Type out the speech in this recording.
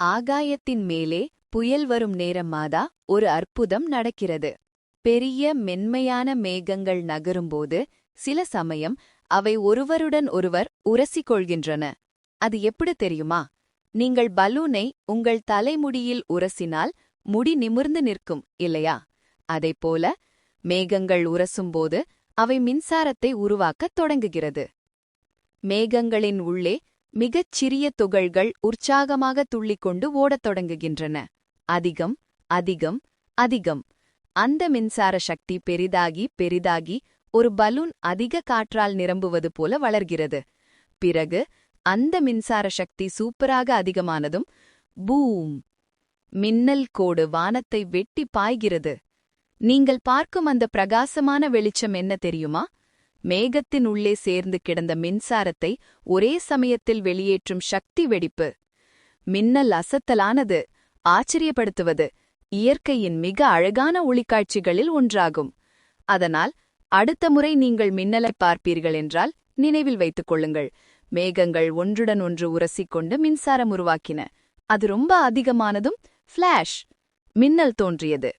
ஆகாயத்தின் மேலே புயல் வரும் நேரம் மாதா ஒரு அற்புதம் நடக்கிறது. பெரிய மென்மையான மேகங்கள் நகரும்போது சில சமயம் அவை ஒருவருடன் ஒருவர் உரசிக்கொள்கின்றன. அது எப்படி தெரியுமா? நீங்கள் பலூனை உங்கள் தலைமுடியில் உரசினால் முடி நிமிர்ந்து நிற்கும் இல்லையா? அதைப்போல மேகங்கள் உரசும்போது அவை மின்சாரத்தை உருவாக்கத் தொடங்குகிறது. மேகங்களின் உள்ளே மிகச் சிறிய துகள்கள் உற்சாகமாக துள்ளிக்கொண்டு ஓடத் தொடங்குகின்றன. அதிகம் அதிகம் அதிகம். அந்த மின்சார சக்தி பெரிதாகி பெரிதாகி ஒரு பலூன் அதிக காற்றால் நிரம்புவது போல வளர்கிறது. பிறகு அந்த மின்சார சக்தி சூப்பராக அதிகமானதும் பூம்! மின்னல் கோடு வானத்தை வெட்டி பாய்கிறது. நீங்கள் பார்க்கும் அந்த பிரகாசமான வெளிச்சம் என்ன தெரியுமா? மேகத்தின் உள்ளே சேர்ந்து கிடந்த மின்சாரத்தை ஒரே சமயத்தில் வெளியேற்றும் சக்தி வெடிப்பு. மின்னல் அசத்தலானது ஆச்சரியப்படுத்துவது இயற்கையின் மிக அழகான ஒளிக்காட்சிகளில் ஒன்றாகும். அதனால் அடுத்த முறை நீங்கள் மின்னலை பார்ப்பீர்கள் என்றால் நினைவில் வைத்துக் கொள்ளுங்கள். மேகங்கள் ஒன்றுடன் ஒன்று உரசிக்கொண்டு மின்சாரம் உருவாக்கின. அது ரொம்ப அதிகமானதும் ஃபிளாஷ் மின்னல் தோன்றியது.